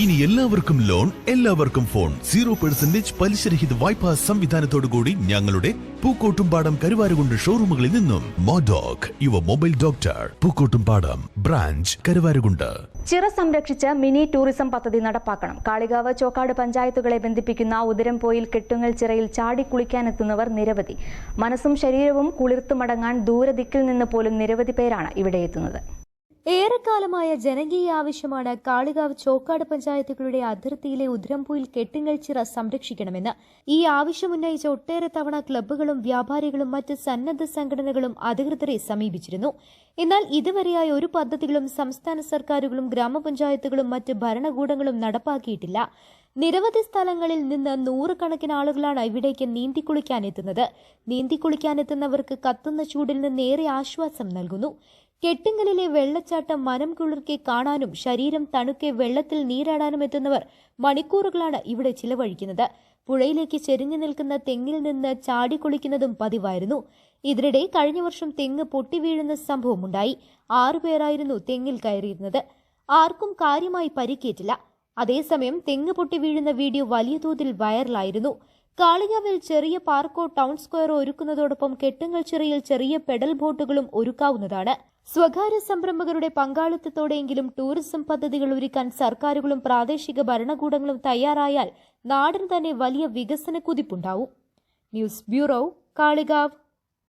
ഇനി എല്ലാവർക്കും ലോൺ എല്ലാവർക്കും ഫോൺ. സീറോ പെർസെന്റേജ് പലിശരഹിത വായ്പാ സംവിധാനത്തോടുകൂടി ഞങ്ങളുടെ പൂക്കോട്ടുംപാടം കരുവാരുകൊണ്ട് ഷോറൂമുകളിൽ നിന്നും. മോഡോക് Yuva mobile doctor Pookkottumpadam branch Karuvarakundu. ചിറ സംരക്ഷിച്ച് മിനി ടൂറിസം പദ്ധതി നടപ്പാക്കണം. കാളികാവ് ചോക്കാട് പഞ്ചായത്തുകളെ ബന്ധിപ്പിക്കുന്ന ഉദരംപോയിൽ കെട്ടുങ്ങൽ ചിറയിൽ ചാടി കുളിക്കാനെത്തുന്നവർ നിരവധി. മനസ്സും ശരീരവും കുളിർത്തു മടങ്ങാൻ ദൂരദിക്കിൽ നിന്ന് പോലും നിരവധി പേരാണ് ഇവിടെ എത്തുന്നത്. ഏറെക്കാലമായ ജനകീയ ആവശ്യമാണ് കാളികാവ് ചോക്കാട് പഞ്ചായത്തുകളുടെ അതിർത്തിയിലെ ഉദ്രംപൂയിൽ കെട്ടുങ്ങൽ ചിറ സംരക്ഷിക്കണമെന്ന്. ഈ ആവശ്യമുന്നയിച്ച ഒട്ടേറെ തവണ ക്ലബ്ബുകളും വ്യാപാരികളും മറ്റ് സന്നദ്ധ സംഘടനകളും അധികൃതരെ സമീപിച്ചിരുന്നു. എന്നാൽ ഇതുവരെയായി ഒരു പദ്ധതികളും സംസ്ഥാന സർക്കാരുകളും ഗ്രാമപഞ്ചായത്തുകളും മറ്റ് ഭരണകൂടങ്ങളും നടപ്പാക്കിയിട്ടില്ല. നിരവധി സ്ഥലങ്ങളിൽ നിന്ന് നൂറുകണക്കിന് ആളുകളാണ് ഇവിടേക്ക് നീന്തിക്കുളിക്കാനെത്തുന്നത്. നീന്തിക്കുളിക്കാനെത്തുന്നവർക്ക് കത്തുന്ന ചൂടിൽ നിന്ന് ഏറെ ആശ്വാസം നൽകുന്നു. കെട്ടുങ്ങലിലെ വെള്ളച്ചാട്ടം മനം കുളിർക്കെ കാണാനും ശരീരം തണുക്കെ വെള്ളത്തിൽ നീരാടാനും എത്തുന്നവർ മണിക്കൂറുകളാണ് ഇവിടെ ചിലവഴിക്കുന്നത്. പുഴയിലേക്ക് ചെരിഞ്ഞു നിൽക്കുന്ന തെങ്ങിൽ നിന്ന് ചാടിക്കുളിക്കുന്നതും പതിവായിരുന്നു. ഇതിനിടെ കഴിഞ്ഞ വർഷം തെങ്ങ് പൊട്ടി വീഴുന്ന പൊട്ടിവീഴുന്ന സംഭവമുണ്ടായി ആറുപേരായിരുന്നു തെങ്ങിൽ കയറിയിരുന്നത്. ആർക്കും കാര്യമായി പരിക്കേറ്റില്ല. അതേസമയം തെങ്ങ് പൊട്ടി വീഴുന്ന വീഡിയോ വലിയ തോതിൽ വൈറലായിരുന്നു. കാളികാവിൽ ചെറിയ പാർക്കോ ടൗൺ സ്ക്വയറോ ഒരുക്കുന്നതോടൊപ്പം കെട്ടുങ്ങൽ ചെറിയ പെഡൽ ബോട്ടുകളും ഒരുക്കാവുന്നതാണ്. സ്വകാര്യ സംരംഭകരുടെ പങ്കാളിത്തത്തോടെയെങ്കിലും ടൂറിസം പദ്ധതികൾ ഒരുക്കാൻ സർക്കാരുകളും പ്രാദേശിക ഭരണകൂടങ്ങളും തയ്യാറായാൽ നാടിന് തന്നെ വലിയ വികസന കുതിപ്പുണ്ടാവും. News bureau Kalikavu.